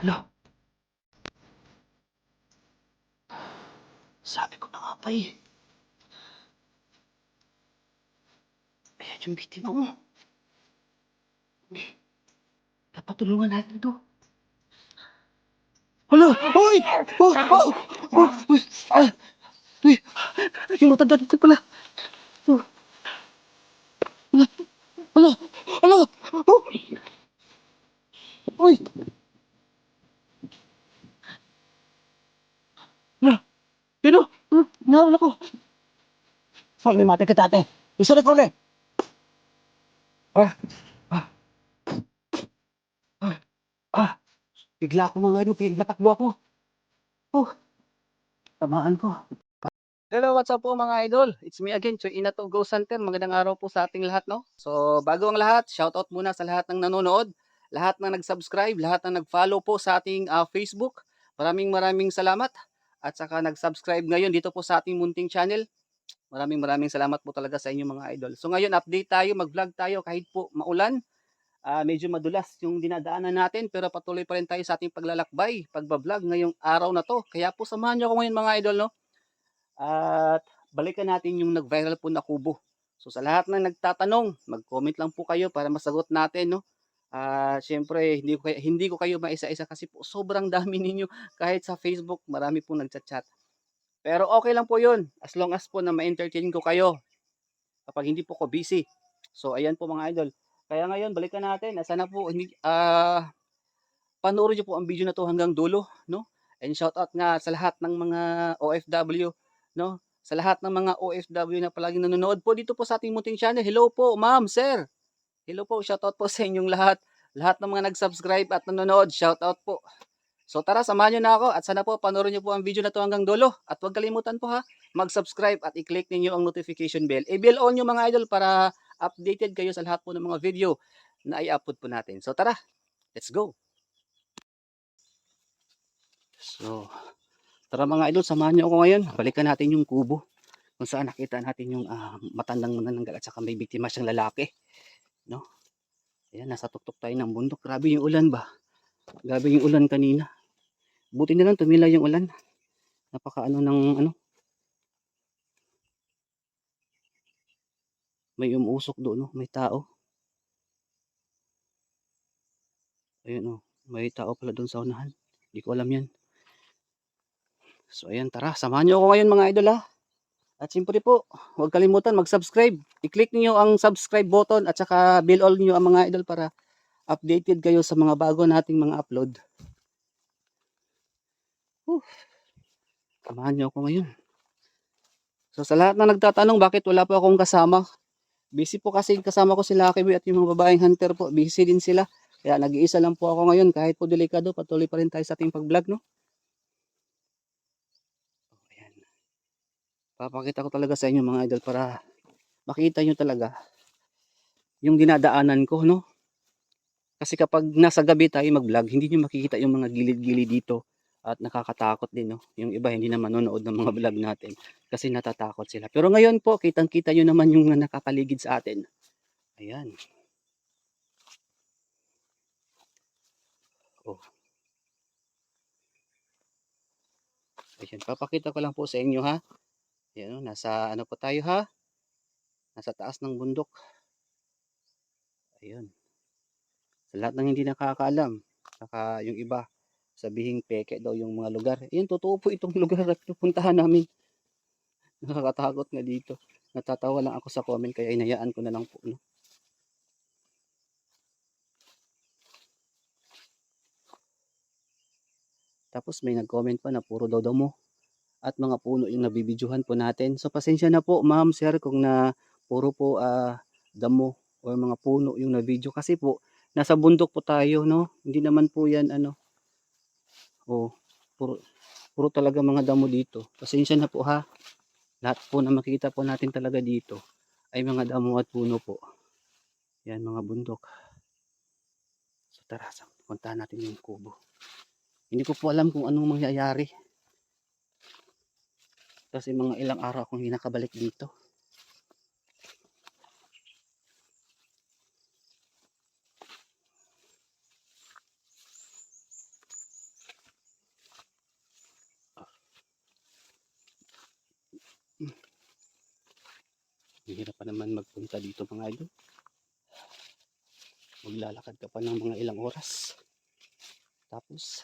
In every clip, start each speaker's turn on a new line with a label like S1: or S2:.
S1: Hala. Sabi ko na nga pa eh. Ayan yung biktima mo. Dapat tulungan natin to. Hala! Hoy! Oh! Oh! Oh! Uy! Ah! Uy! Yung matanda dito pala. Oh. Hala! Hala! Hala! Oh! Uy! Hmm? Naawala ko. Sorry, mate ka. Isa na ko ulit. Ah! Ah! Ah! Bigla ako mga ano, pinatakbo ako. Oh! Tamaan ko.
S2: Hello, what's up po mga idol? It's me again, Choy Inato Ghost Hunter. Magandang araw po sa ating lahat, no? So, bago ang lahat, shoutout muna sa lahat ng nanonood, lahat na nag-subscribe, lahat na nag-follow po sa ating ah, Facebook. Maraming maraming salamat. At saka nag-subscribe ngayon dito po sa ating munting channel. Maraming maraming salamat po talaga sa inyo mga idol. So ngayon, update tayo, mag-vlog tayo kahit po maulan. Ah, medyo madulas yung dinadaanan natin pero patuloy pa rin tayo sa ating paglalakbay, pagbablog ngayong araw na to. Kaya po samahan niyo ako ngayon mga idol, no? At balikan natin yung nag-viral po na kubo. So sa lahat na nagtatanong, mag-comment lang po kayo para masagot natin, no? Ah, syempre hindi ko kayo, hindi ko kayo maisa-isa kasi po sobrang dami ninyo kahit sa Facebook, marami pong nagchat-chat. Pero okay lang po 'yun as long as po na ma-entertain ko kayo kapag hindi po ko busy. So ayan po mga idol. Kaya ngayon balikan natin. Ah, Sana po hindi ah panoorin niyo po ang video na to hanggang dulo, no? And shout out nga sa lahat ng mga OFW, no? Sa lahat ng mga OFW na palaging nanonood po dito po sa ating munting channel. Hello po, ma'am, sir. Hello po, shout out po sa inyong lahat. Lahat ng mga nag-subscribe at nanonood, shout out po. So tara, samahan niyo na ako at sana po panoorin niyo po ang video na to hanggang dulo. At huwag kalimutan po ha, mag-subscribe at i-click ninyo ang notification bell. I-bell on niyo mga idol para updated kayo sa lahat po ng mga video na i-upload po natin. So tara, let's go. So, tara mga idol, samahan niyo ako ngayon. Balikan natin yung kubo. Kung saan nakita natin yung ah, matandang manananggal at saka may biktima siyang lalaki. No? Ayan, nasa tuktok tayo ng bundok. Grabe yung ulan ba? Grabe yung ulan kanina. Buti na lang tumila yung ulan. Napaka ano ng ano. May umuusok doon, no? may tao. Ayun oh, may tao pala doon sa unahan. Hindi ko alam yan. So ayan, tara, samahan niyo ako ngayon mga idol ha. At siyempre po, huwag kalimutan mag-subscribe. I-click niyo ang subscribe button at saka bell all niyo ang mga idol para updated kayo sa mga bago nating mga upload. Whew. Samahan niyo ako ngayon. So sa lahat na nagtatanong bakit wala po akong kasama, busy po kasi kasama ko si Lucky Boy at yung mga babaeng hunter po, busy din sila. Kaya nag-iisa lang po ako ngayon kahit po delikado, patuloy pa rin tayo sa ating pag-vlog, no? Papakita ko talaga sa inyo mga idol para makita nyo talaga yung dinadaanan ko, no? Kasi kapag nasa gabi tayo mag-vlog, hindi nyo makikita yung mga gilid-gilid dito at nakakatakot din, no? Yung iba hindi na manonood ng mga vlog natin kasi natatakot sila. Pero ngayon po, kitang-kita nyo naman yung nakapaligid sa atin. Ayan. Oh. Ayan, papakita ko lang po sa inyo ha. Oh, nasa ano po tayo ha? Nasa taas ng bundok. Ayun. Sa lahat ng hindi nakakaalam, saka yung iba, sabihing peke daw yung mga lugar. Ayan, totoo po itong lugar na pinupuntahan namin. Nakakatakot nga dito. Natatawa lang ako sa comment kaya inayaan ko na lang po. No? Tapos may nag-comment pa na puro daw damo at mga puno yung nabibidyohan po natin. So pasensya na po ma'am sir kung na puro po ah, damo or mga puno yung na-video kasi po nasa bundok po tayo no. Hindi naman po yan ano. Oh, puro puro talaga mga damo dito. Pasensya na po ha. Lahat po na makikita po natin talaga dito ay mga damo at puno po. Yan mga bundok. So tara, puntahan natin yung kubo. Hindi ko po alam kung anong mangyayari kasi mga ilang araw akong hindi nakabalik dito Mahirap pa naman magpunta dito mga idol. Maglalakad ka pa ng mga ilang oras. Tapos,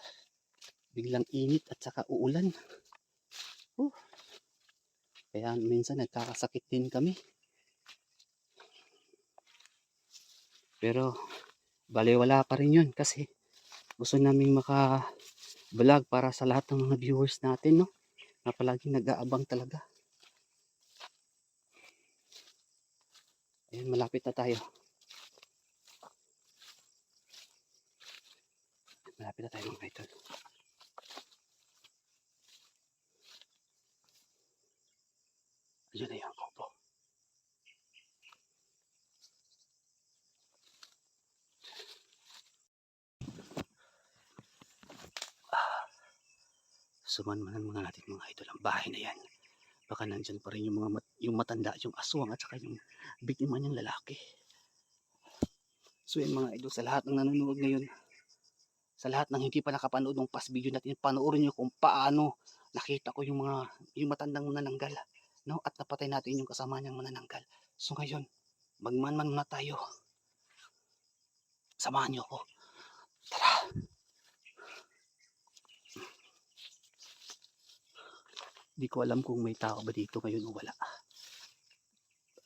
S2: biglang init at saka uulan. Uh, kaya minsan nagkakasakit din kami. Pero, baliwala pa rin yun kasi gusto naming maka-vlog para sa lahat ng mga viewers natin, no? Na palaging nag-aabang talaga. Ayun, malapit na tayo. Malapit na tayo mga idol. Ayun na yung kopo. Sumanmanan mga natin mga idol ang bahay na yan. Baka nandyan pa rin yung mga mat- yung matanda, yung aswang at saka yung biktima niyang lalaki. So yan mga idol, sa lahat ng nanonood ngayon, sa lahat ng hindi pa nakapanood ng past video natin, panoorin nyo kung paano nakita ko yung mga yung matandang manananggal no? At napatay natin yung kasama niyang manananggal. So ngayon magmanman muna tayo. Samahan niyo ako. Tara di ko alam kung may tao ba dito ngayon o wala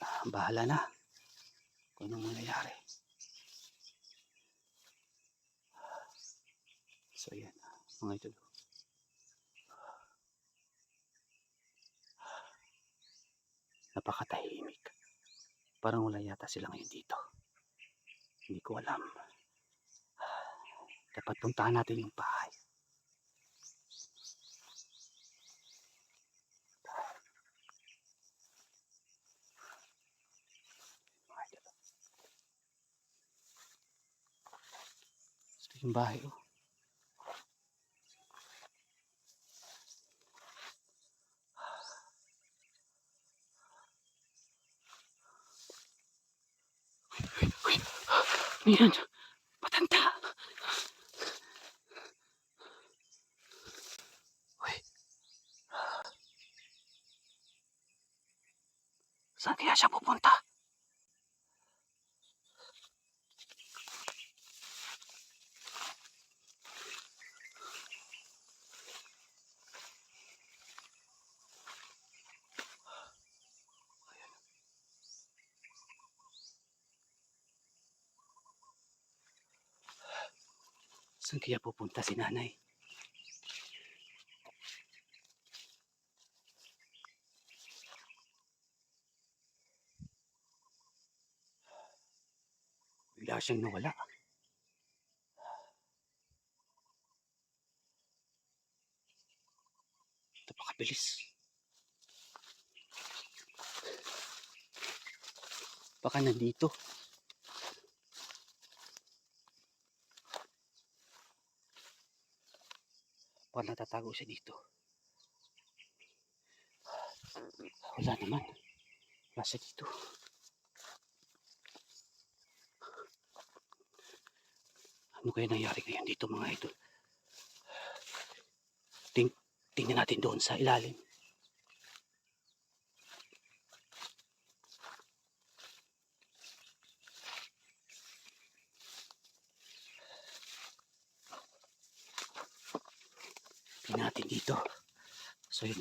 S2: Ah, bahala na kung anong mangyayari so yan mga idol napakatahimik. Parang wala yata sila ngayon dito. Hindi ko alam. Dapat puntahan natin yung bahay. Yung bahay oh. Ayan. Matanda. Uy. Saan kaya siya pupunta? Kaya pupunta si nanay? Bigla siyang nawala. Napakabilis. Baka nandito. Baka natatago siya dito. Wala naman. Wala siya dito. Ano kaya nangyari ngayon dito mga idol? Ting tingnan natin doon sa ilalim. Tingnan natin dito. Yun.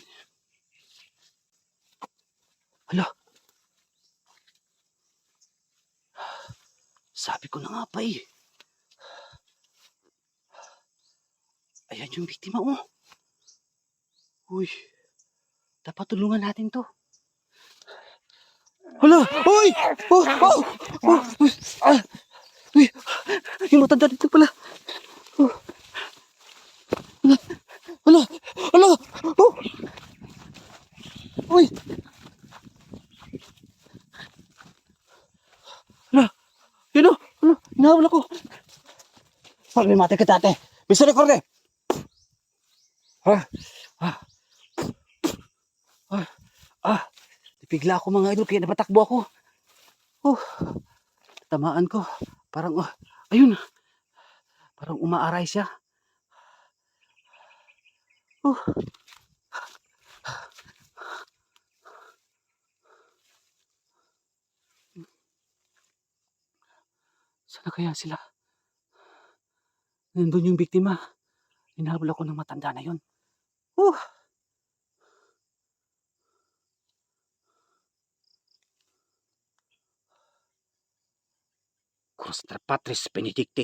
S2: Hala. Sabi ko na nga pa eh. Ayan yung biktima oh. Uy. Dapat tulungan natin to. Hala! Uy! Oh! Oh! Oh! Uy! Ah! Uy! Yung matanda dito pala. मी माते की ताते बिसरे कर दे ah, ah, ah, ah. Ako mga idol, kaya napatakbo ako. Oh, tamaan ko. Parang, oh, ayun. Parang umaaray siya. Oh. Sana kaya sila? Nandun yung biktima. Hinahabol ako ng matanda na yun. Uh! Crostra Patris Benedicti.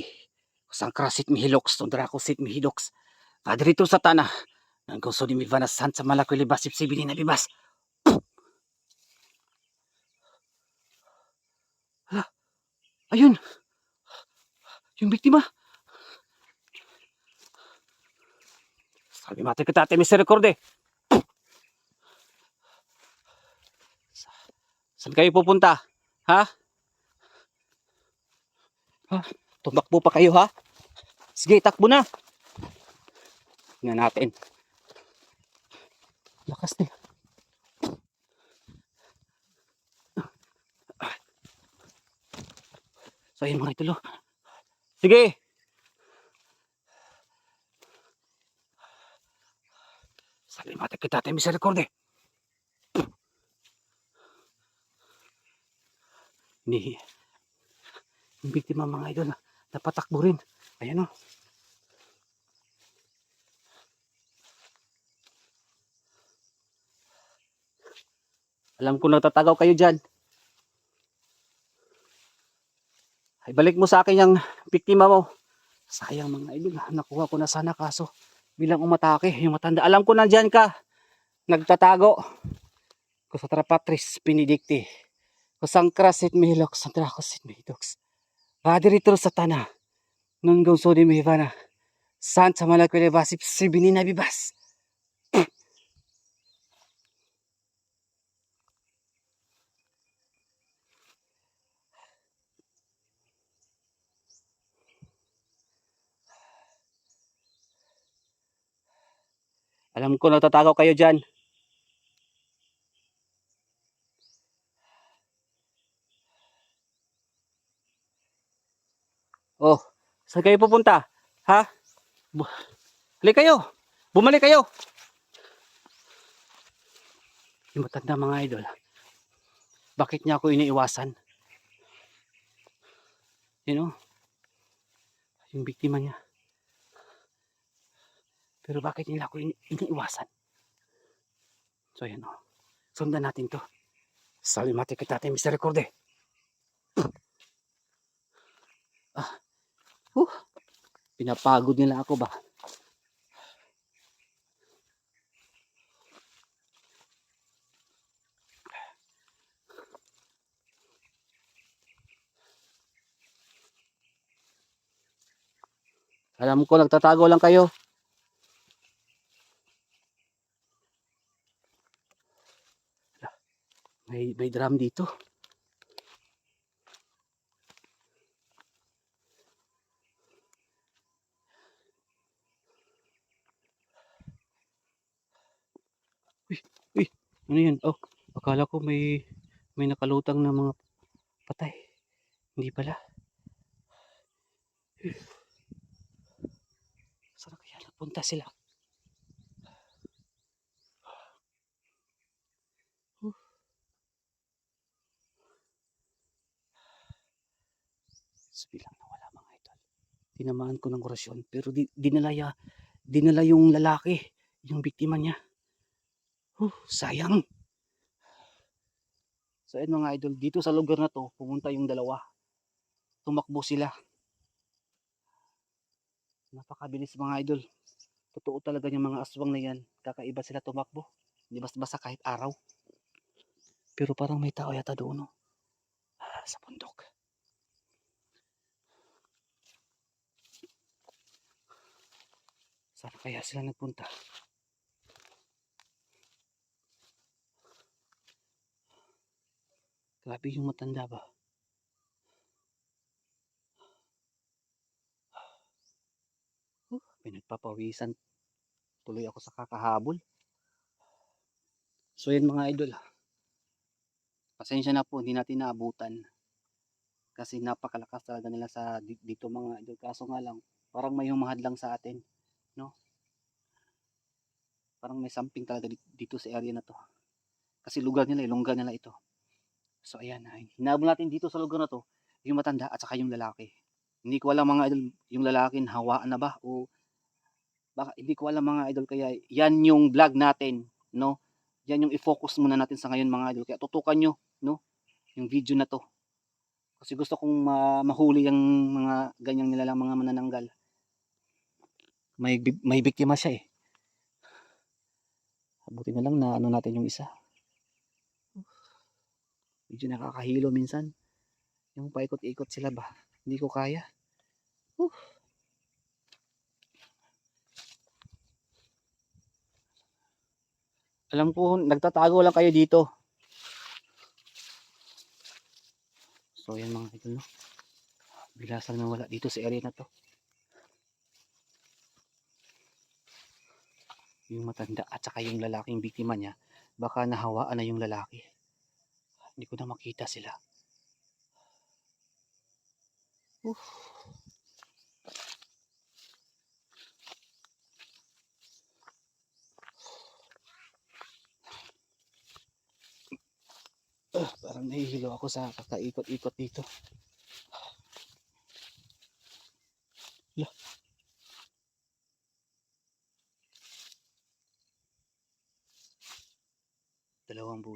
S2: Sangkrasit mihilox, tundrakosit mihilox. Padrito sa tanah. Nang gusto ni Mivana San sa malakoy libasip si Bini na bibas. Hala, ayun. Yung biktima. Sabi mati kita ate misericorde. Sa- Saan kayo pupunta? Ha? Ha? Tumakbo pa kayo ha? Sige, takbo na. Tingnan natin. Lakas nila. So, ayun mga itulo. Sige! Sabi mati kita tayo misericorde. Ni yung biktima mga idol napatakbo rin. Ayan o. Alam ko natatagaw kayo dyan. Ay, balik mo sa akin yung biktima mo. Sayang mga idol, nakuha ko na sana kaso bilang umatake yung matanda. Alam ko nandyan ka. Nagtatago. Kusatra Patris Benedicti. Kusang krasit mihilok. Santra kusit mihidoks. Padre sa tana. Nun gong sodi mihivana. San sa malakwele basip sibini na bibas. Alam ko natatagaw kayo dyan. Oh, saan kayo pupunta? Ha? Halik kayo. Bumalik kayo. Yung matanda mga idol. Bakit niya ako iniiwasan? You know? Yung biktima niya. Pero bakit nila ako ini- iniiwasan? So yan o. Sundan natin to. Salimati kita tayo misericorde. Ah. Uh, pinapagod nila ako ba? Alam ko nagtatago lang kayo. May may drum dito. Uy, uy, ano yun? Oh, akala ko may may nakalutang na mga patay. Hindi pala. Saan kaya napunta sila? Bilang nawala mga idol. Tinamaan ko ng orasyon pero di, dinala, ya, dinala yung lalaki, yung biktima niya. Huh, sayang. So ayun mga idol, dito sa lugar na to, pumunta yung dalawa. Tumakbo sila. Napakabilis mga idol. Totoo talaga yung mga aswang na yan. Kakaiba sila tumakbo. Hindi basta-basta kahit araw. Pero parang may tao yata doon. No? Ah, sa bundok. Saan kaya sila nagpunta? Grabe yung matanda ba? Uh, pinagpapawisan. Tuloy ako sa kakahabol. So yan mga idol. Pasensya na po, hindi natin naabutan. Kasi napakalakas talaga nila sa di- dito mga idol. Kaso nga lang, parang may humahad lang sa atin. No? Parang may something talaga di- dito sa area na to. Kasi lugar nila, ilongga nila ito. So ayan, ay, hinabol natin dito sa lugar na to, yung matanda at saka yung lalaki. Hindi ko alam mga idol, yung lalaki hawaan na ba o baka hindi ko alam mga idol kaya yan yung vlog natin, no? Yan yung i-focus muna natin sa ngayon mga idol. Kaya tutukan nyo, no? Yung video na to. Kasi gusto kong ma- mahuli yung mga ganyang nilalang mga manananggal. May may biktima siya eh. Buti na lang na ano natin yung isa. Medyo nakakahilo minsan. Yung paikot-ikot sila ba? Hindi ko kaya. Whew. Alam ko, nagtatago lang kayo dito. So, yan mga idol, no? Bilasang nawala dito sa area na to. Yung matanda at saka yung lalaking biktima niya, baka nahawaan na yung lalaki. Hindi ko na makita sila. Oof. Ah, parang nahihilo ako sa kakaikot-ikot dito.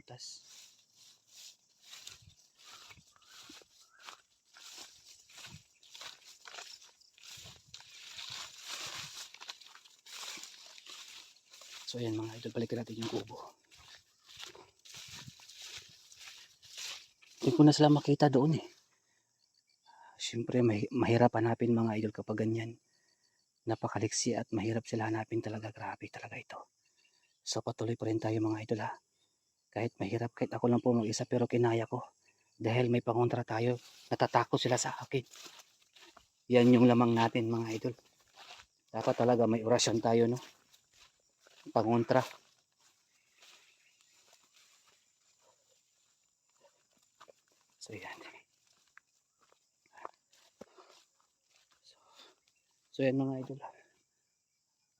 S2: Butas. So ayan mga idol, balikan natin yung kubo. Hindi ko na sila makita doon eh. Siyempre, mahi- mahirap hanapin mga idol kapag ganyan. Napakaliksi at mahirap sila hanapin talaga. Grabe talaga ito. So patuloy pa rin tayo mga idol ha. Kahit mahirap, kahit ako lang po mag-isa pero kinaya ko. Dahil may pangontra tayo, natatakot sila sa akin. Yan yung lamang natin mga idol. Dapat talaga may orasyon tayo no. Pangontra. So yan. So, so yan mga idol.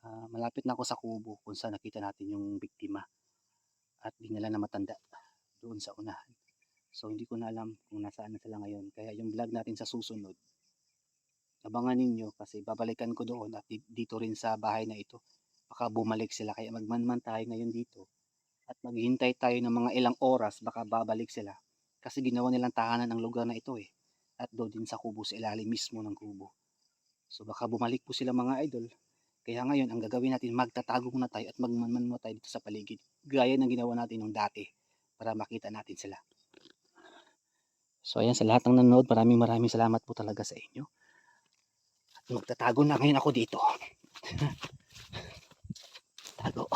S2: Ah, malapit na ako sa kubo kung saan nakita natin yung biktima at dinala na matanda doon sa unahan. So hindi ko na alam kung nasaan na sila ngayon. Kaya yung vlog natin sa susunod, abangan ninyo kasi babalikan ko doon at di- dito rin sa bahay na ito. Baka bumalik sila kaya magmanman tayo ngayon dito at maghintay tayo ng mga ilang oras baka babalik sila kasi ginawa nilang tahanan ang lugar na ito eh at doon din sa kubo sa ilalim mismo ng kubo. So baka bumalik po sila mga idol. Kaya ngayon, ang gagawin natin, magtatago na tayo at magmanman mo tayo dito sa paligid. Gaya ng ginawa natin nung dati para makita natin sila. So ayan, sa lahat ng nanonood, maraming maraming salamat po talaga sa inyo. At magtatago na ngayon ako dito. Tago.